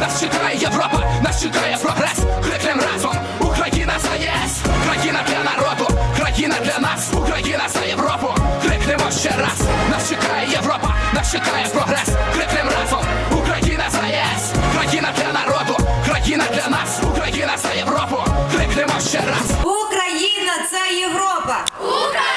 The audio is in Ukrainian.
Нас чекає Європа, нас чекає прогрес, крикнем разом, Україна за ЄС, країна для народу, країна для нас, Україна за Європу, крикнемо ще раз, нас чекає Європа, нас чекає прогрес, крикнем разом, Україна за ЄС, країна для народу, країна для нас, Україна за Європу, крикнемо ще раз. Україна це Європа! Україна!